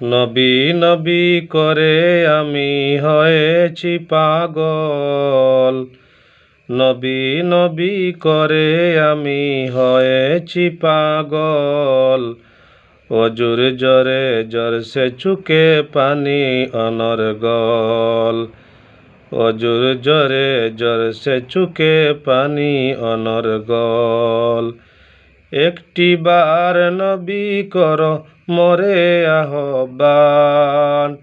নবী নবী করে আমি হয়েছি পাগল। নবী নবী করে আমি হয়েছি পাগল। অজুর জরে জরসে চুকে পানি অনর্গল অজুর জরে জরসে চুকে পানি অনর্গল একটি বার নবী কর মরে আহ্বান।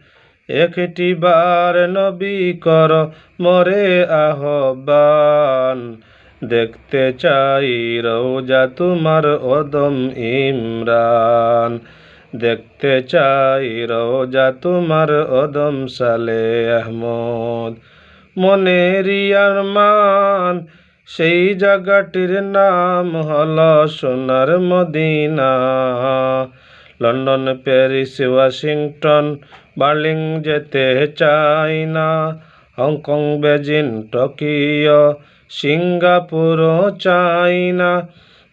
একটি বার নবী কর, মরে আহ্বান। দেখতে চাই রৌজা তোমার ওদম ইমরান। দেখতে চাই রৌজা তোমার ওদম সালে আহমদ মনেরই আরমান, সেই জায়গাটির নাম হল Sonar Madina. London, Paris, Washington, Berlin যেতে চাই না হংকং, বেজিং, টোকিও, সিঙ্গাপুর চাই না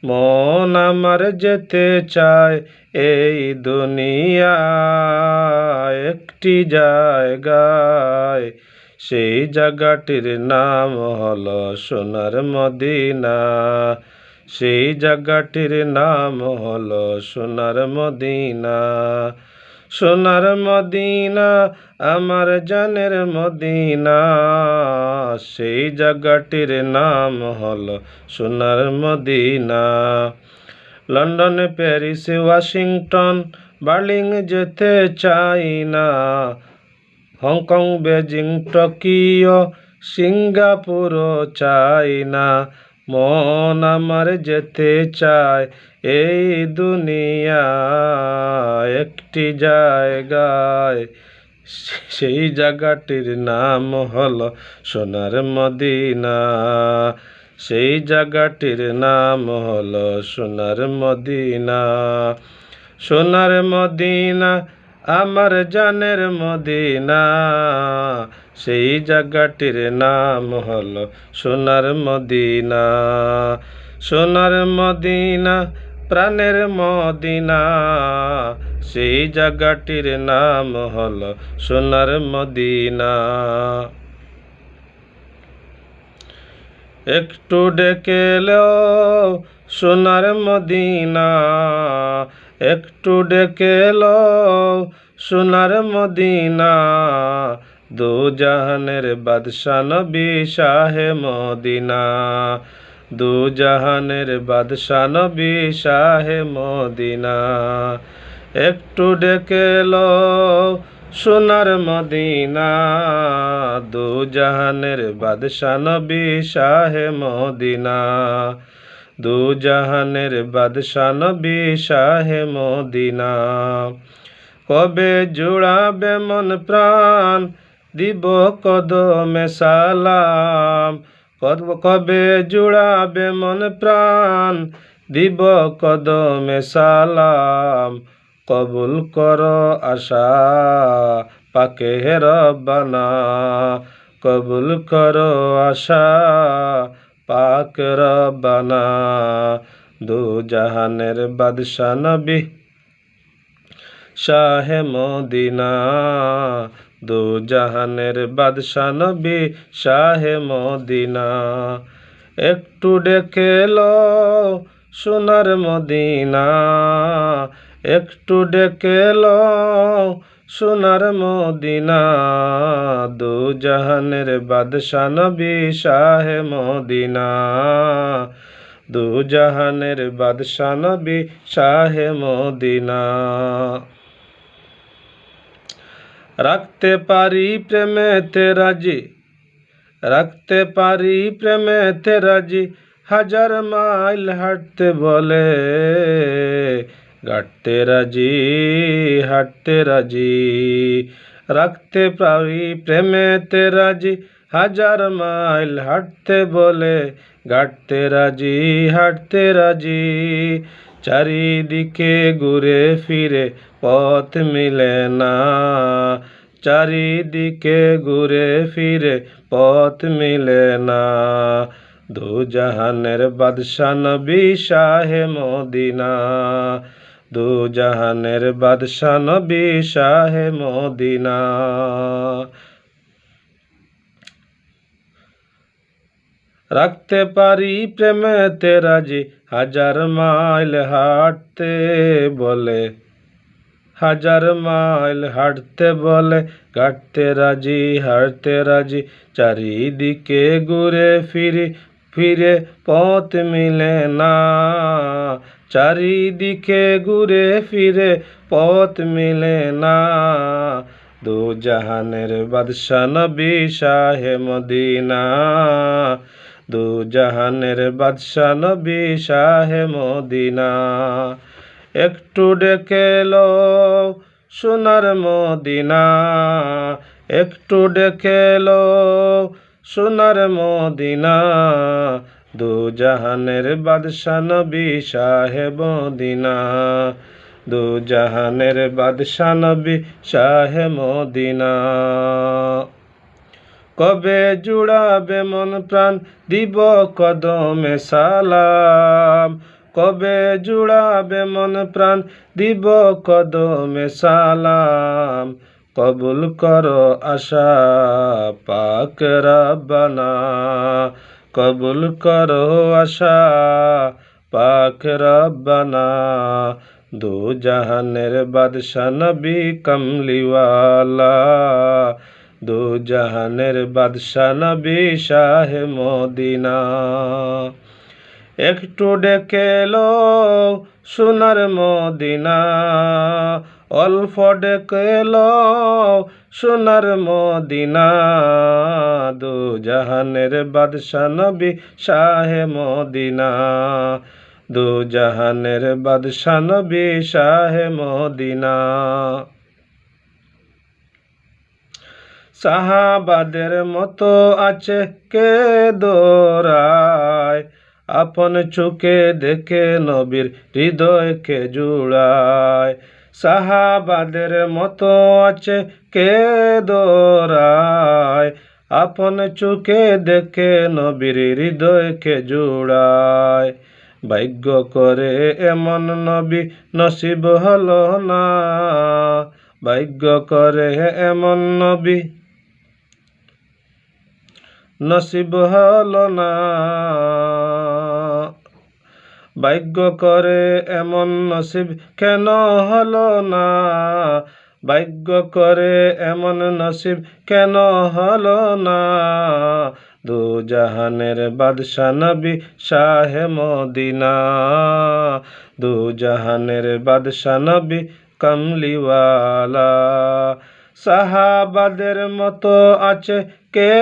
মন আমার যেতে চায় এই দুনিয়া একটি জায়গায়। সেই জায়গাটির নাম হলো সোনার মদিনা। সেই জায়গাটির নাম হলো সোনার মদিনা। সোনার মদিনা, আমার জানের মদিনা। সেই জায়গাটির নাম হলো Sonar Madina. London, Paris, Washington, Berlin যেতে চাই না। হংকং, বেজিং, টোকিও সিঙ্গাপুর চাই না। মন আমার যেতে চায়, এই দুনিয়া একটি জায়গায়। সেই জায়গাটির নাম হলো সোনার মদিনা। সেই জায়গাটির নাম হলো সোনার মদিনা। সোনার মদিনা আমার জানের মদিনা, সেই জায়গাটির নাম হলো সোনার মদিনা। সোনার মদিনা, প্রাণের মদিনা, সেই জায়গাটির নাম হলো সোনার মদিনা। একটু ডেকেলেও সোনার মদিনা একটু ডেকেলো সোনার মদিনা দু জাহানের বাদশা নবী শাহে মদিনা দু জাহানের বাদশা নবী শাহে মদিনা। একটু ডেকেলো সোনার মদিনা দু জাহানের বাদশা নবী শাহে মদিনা। দু জাহানের বাদশা নবী শাহে মদিনা। কবে জুড়াবে মন প্রাণ, দিব কদমে সালাম। কবে জুড়াবে মন প্রাণ, দিব কদমে সালাম। কবুল কর আশা পাকে রব্বানা, কবুল কর আশা পাক রব্বানা, দু জাহানের বাদশা নবী। শাহে মদিনা, দু জাহানের বাদশা নবী শাহে মদিনা। একটু ডেকেলো সোনার মদিনা, একটু ডেকেলো সোনার মদিনা দু জাহানের বাদশা নবী শাহে মদিনা। দু জাহানের বাদশা নবী শাহে মদিনা। রাখতে পারি প্রেমেতে রাজি, রাখতে পারি প্রেমেতে রাজি, হাজার মাইল হাঁটতে বলে। গাটতে রাজি হাঁটতে রাজি রাখতে পারি প্রেমেতে রাজি, হাজার মাইল হাঁটতে বলে গাটতে রাজি হাঁটতে রাজি। চারিদিকে ঘুরে ফিরে পথ মিলে না, চারিদিকে ঘুরে ফিরে পথ মিলে না। দু জাহানের বাদশা নবী শাহে মদিনা দু জাহানের বাদশা নবী শাহে মদিনা। রাখতে পারি প্রেমেতে রাজি, হাজার মাইল হাঁটতে বলে, হাজার মাইল হাঁটতে বলে, কাটতে রাজি, হাঁটতে রাজি, চারিদিকে ঘুরে ফিরে ফিরে পথ মিলে না। চারিদিকে ঘুরে ফিরে পথ মিলে না। দু জাহানের বাদশা নবী শাহে মদিনা। দু জাহানের বাদশা নবী শাহে মদিনা। একটু ডেকে লো সোনার মদিনা। একটু ডেকে লো সোনার মদিনা। দু জাহানের বাদশা নবী সাহেব দিনা দু জাহানের বাদশা নবী শাহে মদিনা। কবে জুড়াবে মন প্রাণ দিব কদমে সালাম। কবে জুড়াবে মন প্রাণ দিব কদমে সালাম। কবুল করো আশা পাক রাব্বানা। কবুল করো আশা, পাক রাব্বানা। দু জাহানের বাদশা নবী কমলিওয়ালা। দু জাহানের বাদশা নবী শাহে মদিনা। একটু ডেকে লো সোনার মদিনা। অল্প ডেকেল সোনার মদিনা, দু জাহানের বাদশা নবী শাহে মদিনা, দু জাহানের বাদশা নবী শাহে মদিনা। সাহাবাদের মতো আছে কে দোরায়? আপন চোখে দেখে নবীর হৃদয়কে জুড়ায়। সাহাবাদের মতো আছে কে দোরায় আপন চোখে দেখে নবীর হৃদয়কে জুড়ায় ভাগ্য করে এমন নবী নসিব হলো না ভাগ্য করে এমন নবী নসিব হলো না ভাগ্য করে এমন নসিব কেন হলো না? ভাগ্য করে এমন নসিব কেন হলো না? দু জাহানের বাদশা নবী শাহে মদিনা। দু জাহানের বাদশা নবী কমলিওয়ালা। সাহাবাদের মতো আছে কে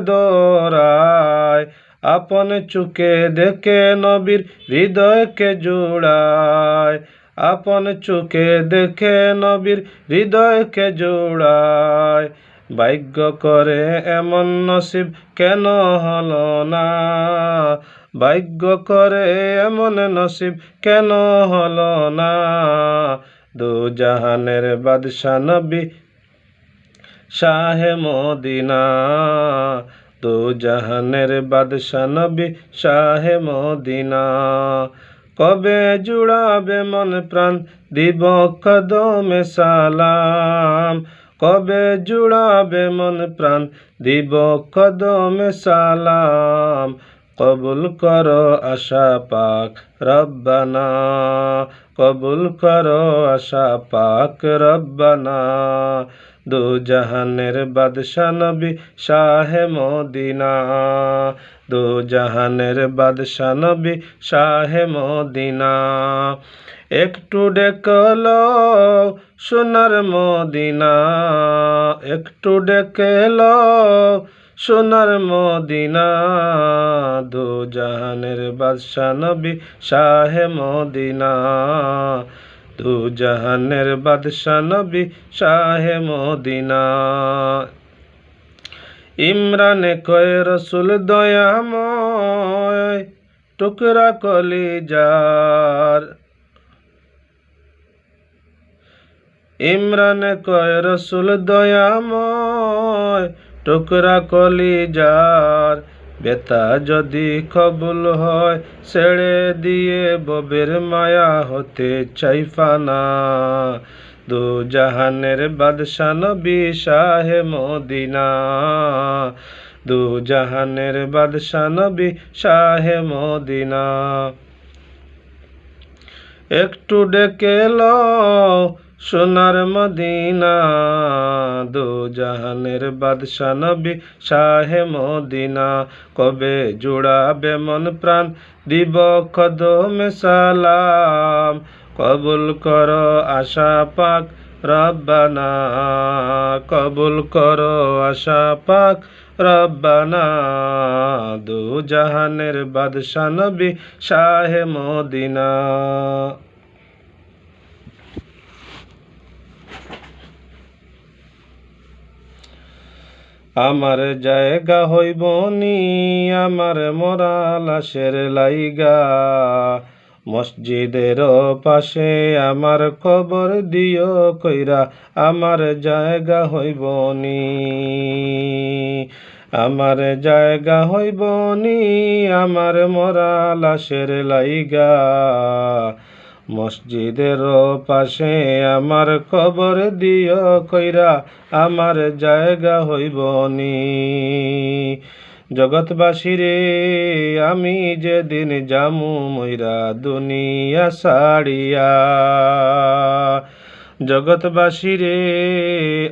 দোরায়? আপন চুকে দেখে নবীর হৃদয়কে জোড়ায়। আপন চুকে দেখে নবীর হৃদয়কে জোড়ায়। ভাগ্য করে এমন নসিব কেন হলো না? ভাগ্য করে এমন নসিব কেন হলো না? দু জাহানের বাদশা নবী শাহে মদিনা। দু জাহানের বাদশা নবী শাহে মদিনা। কবে জুড়াবে মন প্রাণ, দিব কদমে সালাম। কবে জুড়াবে মন প্রাণ, দিব কদমে সালাম। কবুল করো আশা পাক রব্বানা। কবুল করো আশা পাক রব্বানা। দু জাহানের বাদশা নবী শাহে মদিনা। দু জাহানের বাদশা নবী শাহে মদিনা। একটু ডেকল সোনার মদিনা। একটু ডেকেল সোনার মদিনা। দু জাহানের বাদশা নবী শাহে মদিনা। দু জাহানের বাদশা নবী শাহে মদিনা। ইমরানে কয়, রসুল দয়াময়, টুকরা কলি যার ইমরানে কয়, রসুল দয়াময়, টুকরা কলি যার বেতা যদি কবুল হয়, ছেড়ে দিয়ে ববের মায়া হতে চাইফানা দু জাহানের বাদশা নবী শাহে মদিনা। দু জাহানের বাদশা নবী শাহে মদিনা। একটু ডেকে লও সোনার মদিনা দু জাহানের বাদশা নবী শাহে মদিনা। কবে জুড়াবে মন প্রাণ, দিব কদমে সালাম। কবুল কর আশা পাক, রব্বানা। কবুল কর আশা পাক, রব্বানা। দু জাহানের বাদশা নবী শাহে মদিনা। আমার জায়গা হইব নি, আমার মরা লাশের লাইগা। মসজিদের পাশে আমার কবর দিও কইরা আমার জায়গা হইব নি। আমার জায়গা হইব নি, আমার মরা লাশের লাইগা। মসজিদের পাশে আমার কবর দিও কইরা আমার জায়গা হইব নি। জগৎবাসী রে আমি যেদিন জামু মইরা দুনিয়া সাড়িয়া জগৎবাসী রে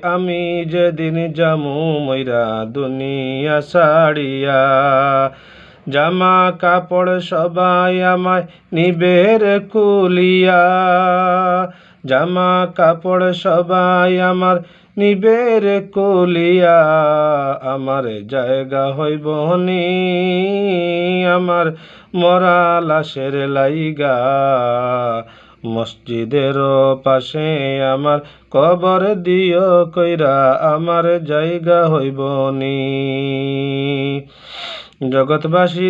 আমি যেদিন জামু মইরা দুনিয়া সাড়িয়া জামা কাপড় সবাই আমায় নিবের কুলিয়া। জামা কাপড় সবাই আমার নিবের কুলিয়া। আমার জায়গা হইব নি, আমার মরা লাশের লাইগা। মসজিদের পাশে আমার কবর দিও কইরা আমার জায়গা হইব নি। জগৎবাসী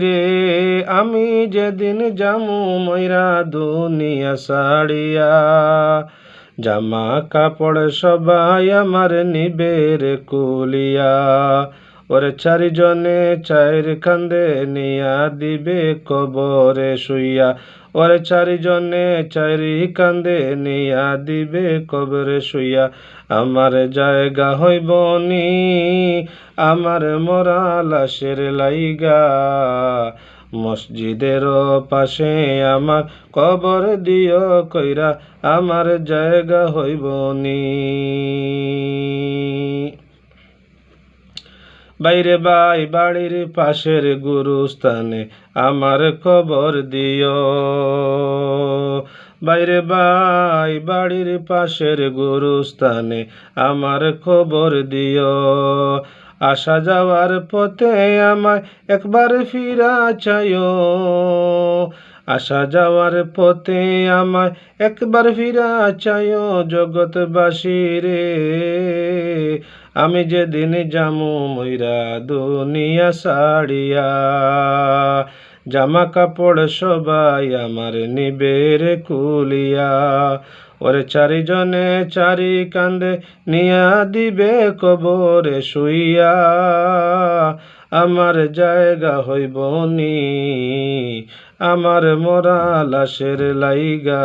আমি যেদিন জামু ময়রা দুনিয়া সাড়িয়া জামা কাপড় সবাই আমার নিবের কুলিয়া, ওরে চারিজনে চায়ের কান্দে নিয়া দিবে কবরে শুইয়া। ওরে চারিজনে চারি কান্দে নিয়া দিবে কবরে শুইয়া আমার জায়গা হইব নি আমার মরা লাশের লাইগা মসজিদের পাশে আমার কবর দিও কইরা আমার জায়গা হইব নি বাইরে বাই বাড়ির পাশের গুরুস্থানে আমার কবর দিও। বাইরে বাই বাড়ির পাশের গুরুস্থানে আমার খবর দিও। আসা যাওয়ার পথে আমায় একবার ফিরা চাইও। আসা যাওয়ার পথে আমায় একবার ফিরা চাইও জগৎবাসী রে। আমি যেদিন জামু মইরা দুনিয়া সাড়িয়া জামা কাপড় সবাই আমার নিবের কুলিয়া। ওরে চারিজনে চারি কান্দে নিয়া দিবে কবরে শুইয়া। আমার জায়গা হইব নি। আমার মরা লাশের লাইগা।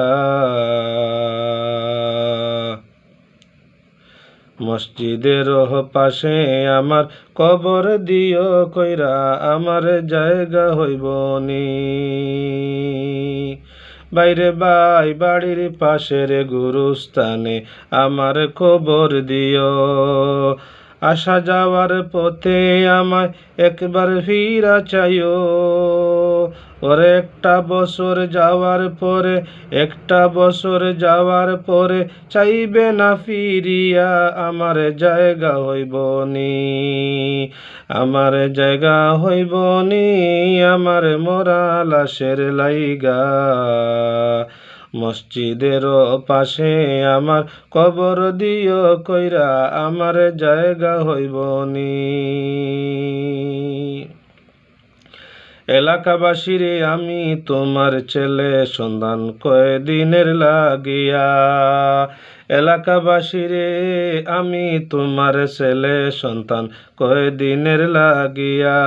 মসজিদের পাশে আমার কবর দিও কইরা আমার জায়গা হইব নি। বাইরে বাই বাড়ির পাশের গুরুস্থানে আমার খবর দিও। আসা যাওয়ার পথে আমায় একবার ফিরা চাইও। ওরে একটা বছর যাওয়ার পরে, একটা বছর যাওয়ার পরে চাইবে না ফিরিয়া, আমার জায়গা হইব নি। আমার জায়গা হইব নি, আমার মরা লাশের লাইগা। মসজিদের পাশে আমার কবর দিও কইরা আমার জায়গা হইব নি। এলাকাবাসীরে আমি তোমার ছেলে সন্ধান কয়দিনের লাগিয়া। এলাকাবাসীরে আমি তোমার ছেলে সন্তান কয়দিনের লাগিয়া।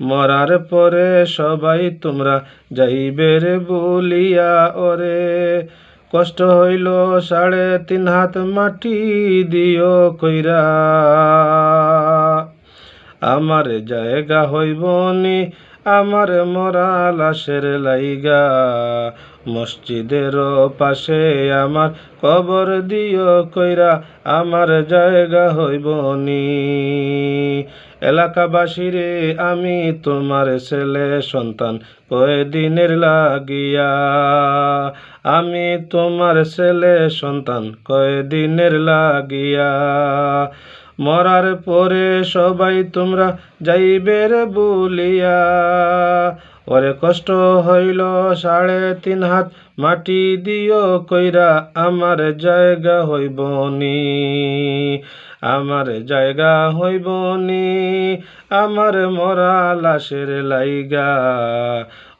মরার পরে সবাই তোমরা যাইবে রে বলিয়া, ওরে কষ্ট হইল সাড়ে তিন হাত মাটি দিও কইরা। আমার জায়গা হইবনি, আমার মরা লাশের লাইগা। মসজিদের পাশে আমার কবর দিও কইরা আমার জায়গা হইব নি। এলাকাবাসীরে আমি তোমার ছেলে সন্তান কয়দিনের লাগিয়া? আমি তোমার ছেলে সন্তান কয়দিনের লাগিয়া? মরার পরে সবাই তোমরা যাইবের বলিয়া। ওরে কষ্ট হইল সাড়ে তিন হাত মাটি দিও কইরা আমার জায়গা হইব নি। আমার জায়গা হইব নি, আমার মরা লাশের লাইগা।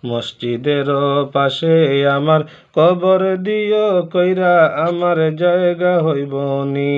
মসজিদের পাশে আমার কবর দিও কইরা আমার জায়গা হইব নি।